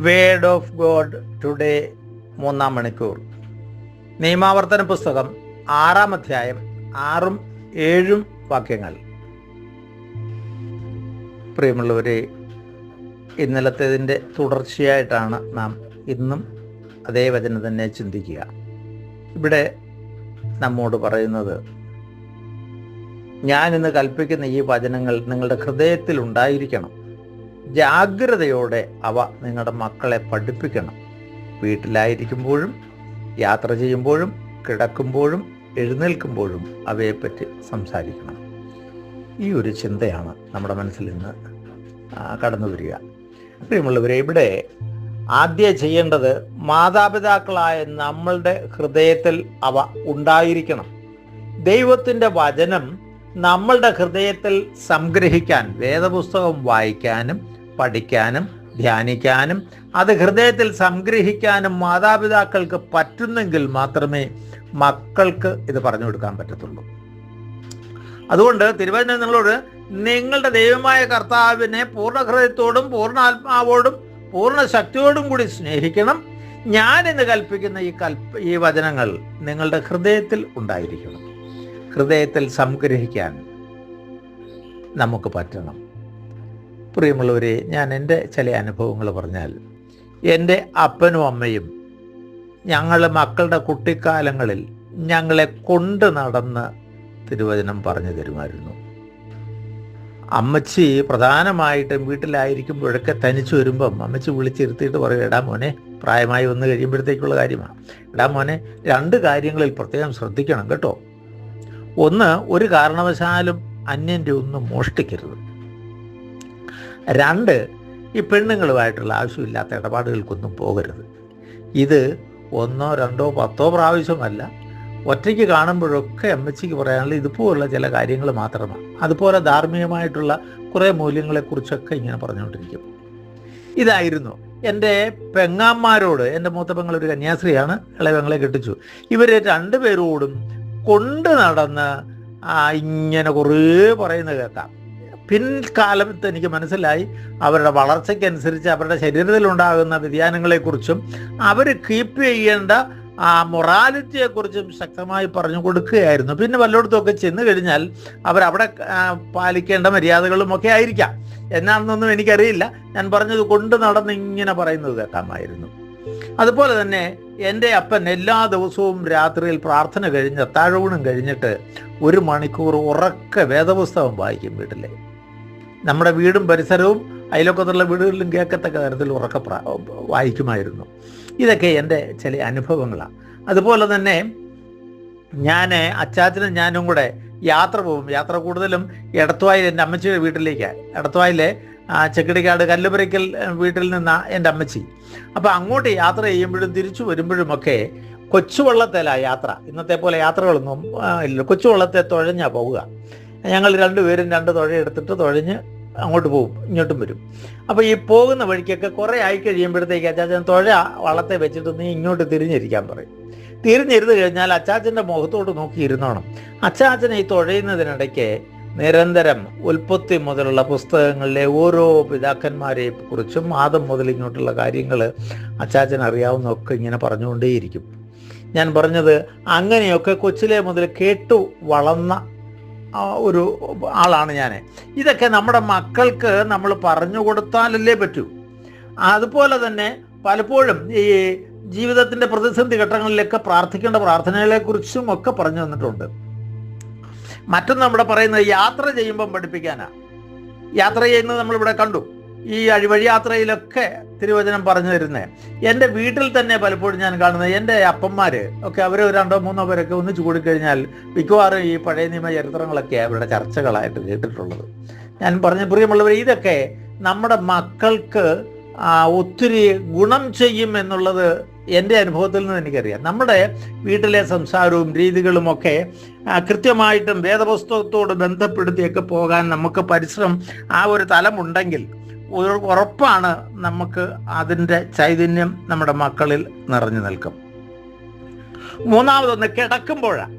Word of God today മൂന്നാം മണിക്കൂർ. നിയമാവർത്തന പുസ്തകം ആറാം അധ്യായം ആറും ഏഴും വാക്യങ്ങൾ. പ്രിയമുള്ളവരെ ഇന്നലത്തേതിന്റെ തുടർച്ചയായിട്ടാണ് നാം ഇന്നും അതേ വചനം തന്നെ ചിന്തിക്കുക. ഇവിടെ നമ്മോട് പറയുന്നത് ഞാൻ കൽപ്പിക്കുന്ന ഈ വചനങ്ങൾ നിങ്ങളുടെ ഹൃദയത്തിൽ ഉണ്ടായിരിക്കണം. ജാഗ്രതയോടെ അവ നിങ്ങളുടെ മക്കളെ പഠിപ്പിക്കണം. വീട്ടിലായിരിക്കുമ്പോഴും യാത്ര ചെയ്യുമ്പോഴും കിടക്കുമ്പോഴും എഴുന്നേൽക്കുമ്പോഴും അവയെപ്പറ്റി സംസാരിക്കണം. ഈ ഒരു ചിന്തയാണ് നമ്മുടെ മനസ്സിൽ നിന്ന് കടന്നു വരിക. പ്രിയമുള്ളവരെ ഇവിടെ ആദ്യം ചെയ്യേണ്ടത് മാതാപിതാക്കളായ നമ്മളുടെ ഹൃദയത്തിൽ അവ ഉണ്ടായിരിക്കണം. ദൈവത്തിന്റെ വചനം നമ്മളുടെ ഹൃദയത്തിൽ സംഗ്രഹിക്കാൻ വേദപുസ്തകം വായിക്കാനും പഠിക്കാനും ധ്യാനിക്കാനും അത് ഹൃദയത്തിൽ സംഗ്രഹിക്കാനും മാതാപിതാക്കൾക്ക് പറ്റുന്നെങ്കിൽ മാത്രമേ മക്കൾക്ക് ഇത് പറഞ്ഞു കൊടുക്കാൻ പറ്റത്തുള്ളൂ. അതുകൊണ്ട് തിരുവചനം നിങ്ങളോട് നിങ്ങളുടെ ദൈവമായ കർത്താവിനെ പൂർണ ഹൃദയത്തോടും പൂർണ ആത്മാവോടും പൂർണ ശക്തിയോടും കൂടി സ്നേഹിക്കണം. ഞാൻ ഇന്ന് കൽപ്പിക്കുന്ന ഈ കൽപ്പ ഈ വചനങ്ങൾ നിങ്ങളുടെ ഹൃദയത്തിൽ ഉണ്ടായിരിക്കണം. ഹൃദയത്തിൽ സംഗ്രഹിക്കാൻ നമുക്ക് പറ്റണം. പ്രിയമുള്ളവരെ ഞാൻ എന്റെ ചില അനുഭവങ്ങൾ പറഞ്ഞാൽ എന്റെ അപ്പനും അമ്മയും ഞങ്ങൾ മക്കളുടെ കുട്ടിക്കാലങ്ങളിൽ ഞങ്ങളെ കൊണ്ട് നടന്ന് തിരുവചനം പറഞ്ഞു തരുമായിരുന്നു. അമ്മച്ചി പ്രധാനമായിട്ടും വീട്ടിലായിരിക്കുമ്പോഴൊക്കെ തനിച്ചു വരുമ്പം അമ്മച്ചി വിളിച്ചിരുത്തിയിട്ട് പറയും എടാ മോനെ പ്രായമായി വന്നു കഴിയുമ്പോഴത്തേക്കുള്ള കാര്യമാണ് എടാ മോനെ രണ്ട് കാര്യങ്ങളിൽ പ്രത്യേകം ശ്രദ്ധിക്കണം കേട്ടോ. ഒന്ന് ഒരു കാരണവശാലും അന്യന്റെ ഒന്നും മോഷ്ടിക്കരുത്. രണ്ട് ഈ പെണ്ണുങ്ങളുമായിട്ടുള്ള ആവശ്യമില്ലാത്ത ഇടപാടുകൾക്കൊന്നും പോകരുത്. ഇത് ഒന്നോ രണ്ടോ പത്തോ പ്രാവശ്യമല്ല. ഒറ്റയ്ക്ക് കാണുമ്പോഴൊക്കെ അമ്മച്ചിക്ക് പറയാനുള്ള ഇതുപോലുള്ള ചില കാര്യങ്ങൾ മാത്രമാണ്. അതുപോലെ ധാർമ്മികമായിട്ടുള്ള കുറേ മൂല്യങ്ങളെക്കുറിച്ചൊക്കെ ഇങ്ങനെ പറഞ്ഞുകൊണ്ടിരിക്കും. ഇതായിരുന്നു എന്റെ പെങ്ങാന്മാരോട് എന്റെ മൂത്ത പെങ്ങൾ ഒരു കന്യാസ്ത്രീയാണ് ഇളയ പെങ്ങളെ കെട്ടിച്ചു. ഇവർ രണ്ടുപേരോടും കൊണ്ട് നടന്ന് ഇങ്ങനെ കുറേ പറയുന്നത് കേൾക്കാം. പിൻകാലത്ത് എനിക്ക് മനസ്സിലായി അവരുടെ വളർച്ചയ്ക്കനുസരിച്ച് അവരുടെ ശരീരത്തിലുണ്ടാകുന്ന വ്യതിയാനങ്ങളെക്കുറിച്ചും അവർ കീപ്പ് ചെയ്യേണ്ട ആ മൊറാലിറ്റിയെക്കുറിച്ചും ശക്തമായി പറഞ്ഞു കൊടുക്കുകയായിരുന്നു. പിന്നെ വല്ലയിടത്തുമൊക്കെ ചെന്ന് കഴിഞ്ഞാൽ അവരവിടെ പാലിക്കേണ്ട മര്യാദകളും ഒക്കെ ആയിരിക്കാം. എന്നാണെന്നൊന്നും എനിക്കറിയില്ല. ഞാൻ പറഞ്ഞത് കൊണ്ട് നടന്ന് ഇങ്ങനെ പറയുന്നത് കേൾക്കാമായിരുന്നു. അതുപോലെ തന്നെ എന്റെ അപ്പൻ എല്ലാ ദിവസവും രാത്രിയിൽ പ്രാർത്ഥന കഴിഞ്ഞ് അത്താഴൂണും കഴിഞ്ഞിട്ട് ഒരു മണിക്കൂർ ഉറക്ക വേദപുസ്തകം വായിക്കും വീട്ടിലെ. നമ്മുടെ വീടും പരിസരവും അയലൊക്കത്തുള്ള വീടുകളിലും കേൾക്കത്തക്ക തരത്തിൽ ഉറക്ക വായിക്കുമായിരുന്നു. ഇതൊക്കെ എന്റെ ചില അനുഭവങ്ങളാണ്. അതുപോലെ തന്നെ ഞാൻ അച്ചാച്ചനും ഞാനും കൂടെ യാത്ര പോകും. യാത്ര കൂടുതലും എടത്തുവായിൽ എന്റെ അമ്മച്ചിയുടെ വീട്ടിലേക്കാണ്. എടത്തുവായിലെ ചെക്കിടിക്കാട് കല്ലുപുരയ്ക്കൽ വീട്ടിൽ നിന്ന എന്റെ അമ്മച്ചി. അപ്പോൾ അങ്ങോട്ട് യാത്ര ചെയ്യുമ്പോഴും തിരിച്ചു വരുമ്പോഴുമൊക്കെ കൊച്ചുവള്ളത്തേലാണ് യാത്ര. ഇന്നത്തെ പോലെ യാത്രകളൊന്നും ഇല്ല. കൊച്ചുവള്ളത്തെ തുഴഞ്ഞാണ് പോവുക. ഞങ്ങൾ രണ്ടുപേരും രണ്ട് തുഴ എടുത്തിട്ട് തുഴഞ്ഞ് അങ്ങോട്ട് പോകും ഇങ്ങോട്ടും വരും. അപ്പോൾ ഈ പോകുന്ന വഴിക്കൊക്കെ കുറേ ആയി കഴിയുമ്പോഴത്തേക്ക് അച്ചാച്ചൻ തുഴ വള്ളത്തെ വെച്ചിട്ട് നീ ഇങ്ങോട്ട് തിരിഞ്ഞിരിക്കാൻ പറയും. തിരിഞ്ഞിരുന്ന് കഴിഞ്ഞാൽ അച്ചാച്ചന്റെ മുഖത്തോട്ട് നോക്കി ഇരുന്നോണം. ഈ തുഴയുന്നതിനിടയ്ക്ക് നിരന്തരം ഉൽപ്പത്തി മുതലുള്ള പുസ്തകങ്ങളിലെ ഓരോ പിതാക്കന്മാരെ കുറിച്ചും ആദം മുതൽ ഇങ്ങോട്ടുള്ള കാര്യങ്ങൾ അച്ചാച്ചൻ അറിയാവുന്നതൊക്കെ ഇങ്ങനെ പറഞ്ഞുകൊണ്ടേയിരിക്കും. ഞാൻ പറഞ്ഞത് അങ്ങനെയൊക്കെ കൊച്ചിലെ മുതൽ കേട്ടു വളർന്ന ഒരു ആളാണ് ഞാൻ ഇതൊക്കെ നമ്മുടെ മക്കൾക്ക് നമ്മൾ പറഞ്ഞു കൊടുത്താലല്ലേ പറ്റൂ. അതുപോലെ തന്നെ പലപ്പോഴും ഈ ജീവിതത്തിന്റെ പ്രതിസന്ധി ഘട്ടങ്ങളിലൊക്കെ പ്രാർത്ഥിക്കേണ്ട പ്രാർത്ഥനകളെക്കുറിച്ചും ഒക്കെ പറഞ്ഞു തന്നിട്ടുണ്ട്. മറ്റൊന്ന് നമ്മുടെ പറയുന്നത് യാത്ര ചെയ്യുമ്പം പഠിപ്പിക്കാനാ. യാത്ര ചെയ്യുന്നത് നമ്മളിവിടെ കണ്ടു. ഈ അഴിവഴി യാത്രയിലൊക്കെ തിരുവചനം പറഞ്ഞു തരുന്നത് എന്റെ വീട്ടിൽ തന്നെ പലപ്പോഴും ഞാൻ കാണുന്നത് എന്റെ അപ്പന്മാര് ഒക്കെ അവർ രണ്ടോ മൂന്നോ പേരൊക്കെ ഒന്നിച്ചു കൂടിക്കഴിഞ്ഞാൽ മിക്കവാറും ഈ പഴയ നിയമ ചരിത്രങ്ങളൊക്കെ അവരുടെ ചർച്ചകളായിട്ട് കേട്ടിട്ടുള്ളത്. ഞാൻ പറഞ്ഞ പ്രിയമുള്ളവർ ഇതൊക്കെ നമ്മുടെ മക്കൾക്ക് ഒത്തിരി ഗുണം ചെയ്യും എന്നുള്ളത് എന്റെ അനുഭവത്തിൽ നിന്ന് എനിക്കറിയാം. നമ്മുടെ വീട്ടിലെ സംസാരവും രീതികളും ഒക്കെ കൃത്യമായിട്ടും വേദപുസ്തകത്തോട് ബന്ധപ്പെടുത്തിയൊക്കെ പോകാൻ നമുക്ക് പരിശ്രമം ആ ഒരു തലമുണ്ടെങ്കിൽ ഉറപ്പാണ് നമുക്ക് അതിന്റെ ചൈതന്യം നമ്മുടെ മക്കളിൽ നിറഞ്ഞു നിൽക്കും. മൂന്നാമതൊന്ന് കിടക്കുമ്പോഴാണ്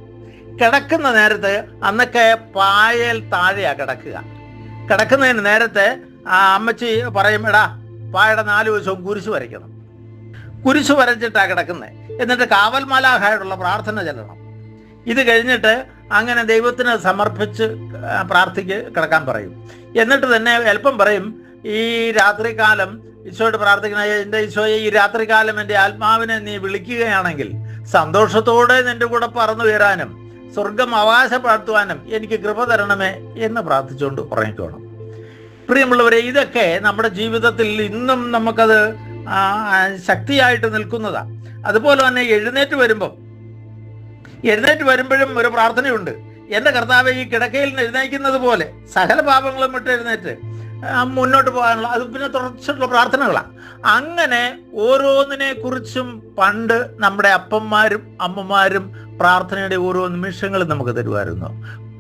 കിടക്കുന്ന നേരത്ത് അന്നൊക്കെ പായൽ താഴെയാണ് കിടക്കുക. കിടക്കുന്നതിന് നേരത്തെ ആ അമ്മച്ചി പറയും എടാ പായുടെ നാല് വശവും കുരിശ് വരയ്ക്കണം. കുരിശ് വരച്ചിട്ടാണ് കിടക്കുന്നത് എന്നിട്ട് കാവൽ പ്രാർത്ഥന ചെല്ലണം. ഇത് കഴിഞ്ഞിട്ട് അങ്ങനെ ദൈവത്തിന് സമർപ്പിച്ച് പ്രാർത്ഥിക്ക് കിടക്കാൻ പറയും. എന്നിട്ട് തന്നെ അല്പം പറയും ഈ രാത്രികാലം ഈശോയോട് പ്രാർത്ഥിക്കണ എന്റെ ഈശോയെ ഈ രാത്രികാലം എന്റെ ആത്മാവിനെ നീ വിളിക്കുകയാണെങ്കിൽ സന്തോഷത്തോടെ നിന്റെ കൂടെ പറന്നു വരാനും സ്വർഗം അവകാശപ്പെടുത്തുവാനും എനിക്ക് കൃപ തരണമേ എന്ന് പ്രാർത്ഥിച്ചുകൊണ്ട് ഉറങ്ങിക്കോണം. പ്രിയമുള്ളവരെ ഇതൊക്കെ നമ്മുടെ ജീവിതത്തിൽ ഇന്നും നമുക്കത് ശക്തിയായിട്ട് നിൽക്കുന്നതാ. അതുപോലെ തന്നെ എഴുന്നേറ്റ് വരുമ്പം എഴുന്നേറ്റ് വരുമ്പോഴും ഒരു പ്രാർത്ഥനയുണ്ട്. എന്റെ കർത്താവ് ഈ കിടക്കയിൽ എഴുന്നേക്കുന്നത് പോലെ സകല പാപങ്ങളും വിട്ട് എഴുന്നേറ്റ്. മുന്നോട്ട് പോകാനുള്ള അത് പിന്നെ തുടർച്ചയുള്ള പ്രാർത്ഥനകളാണ് അങ്ങനെ ഓരോന്നിനെ കുറിച്ചും പണ്ട് നമ്മുടെ അപ്പന്മാരും അമ്മമാരും പ്രാർത്ഥനയുടെ ഓരോ നിമിഷങ്ങളും നമുക്ക് തരുമായിരുന്നു.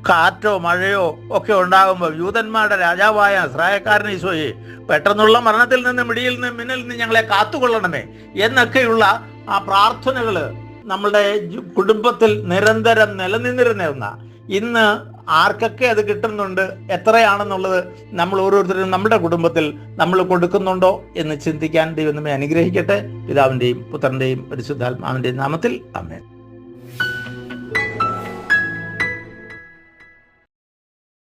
കാറ്റോ മഴയോ ഒക്കെ ഉണ്ടാകുമ്പോൾ യൂതന്മാരുടെ രാജാവായ സ്രായക്കാരൻ ഈശോയെ പെട്ടെന്നുള്ള മരണത്തിൽ നിന്ന് മിടിയിൽ നിന്ന് മിന്നിൽ നിന്ന് ഞങ്ങളെ കാത്തുകൊള്ളണമേ എന്നൊക്കെയുള്ള ആ പ്രാർത്ഥനകൾ നമ്മുടെ കുടുംബത്തിൽ നിരന്തരം നിലനിന്നിരുന്ന ഇന്ന് ആർക്കൊക്കെ അത് കിട്ടുന്നുണ്ട്? എത്രയാണെന്നുള്ളത് നമ്മൾ ഓരോരുത്തരും നമ്മുടെ കുടുംബത്തിൽ നമ്മൾ കൊടുക്കുന്നുണ്ടോ എന്ന് ചിന്തിക്കാൻ ദൈവം നമ്മെ അനുഗ്രഹിക്കട്ടെ. പിതാവിന്റെയും പുത്രന്റെയും പരിശുദ്ധാത്മാവിന്റെയും നാമത്തിൽ. അമ്മേൻ